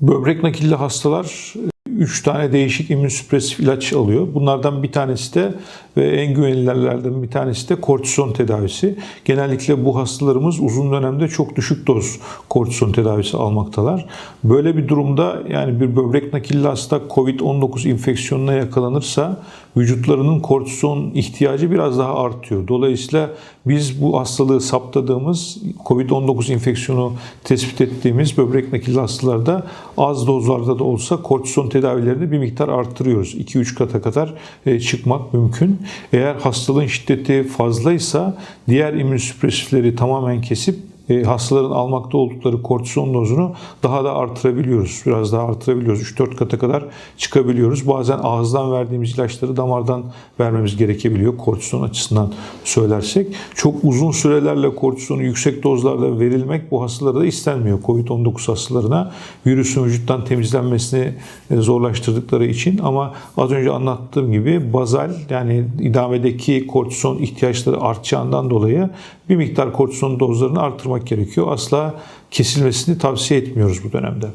Böbrek nakilli hastalar 3 tane değişik immünsüpresif ilaç alıyor. Bunlardan bir tanesi de ve en güvenilirlerden bir tanesi de kortizon tedavisi. Genellikle bu hastalarımız uzun dönemde çok düşük doz kortizon tedavisi almaktalar. Böyle bir durumda yani bir böbrek nakilli hasta COVID-19 infeksiyonuna yakalanırsa vücutlarının kortizon ihtiyacı biraz daha artıyor. Dolayısıyla biz bu hastalığı saptadığımız COVID-19 infeksiyonu tespit ettiğimiz böbrek nakilli hastalarda az dozlarda da olsa kortizon tedavilerini bir miktar arttırıyoruz. 2-3 kata kadar e, çıkmak mümkün. Eğer hastalığın şiddeti fazlaysa diğer immünsüpresifleri tamamen kesip hastaların almakta oldukları kortizon dozunu daha da artırabiliyoruz. Biraz daha artırabiliyoruz. 3-4 kata kadar çıkabiliyoruz. Bazen ağızdan verdiğimiz ilaçları damardan vermemiz gerekebiliyor kortizon açısından söylersek. Çok uzun sürelerle kortizonu yüksek dozlarda verilmek bu hastalara da istenmiyor. COVID-19 hastalarına virüsün vücuttan temizlenmesini e, zorlaştırdıkları için ama az önce anlattığım gibi bazal yani idamedeki kortizon ihtiyaçları artacağından dolayı bir miktar kortizon dozlarını artırmak gerekiyor. Asla kesilmesini tavsiye etmiyoruz bu dönemde.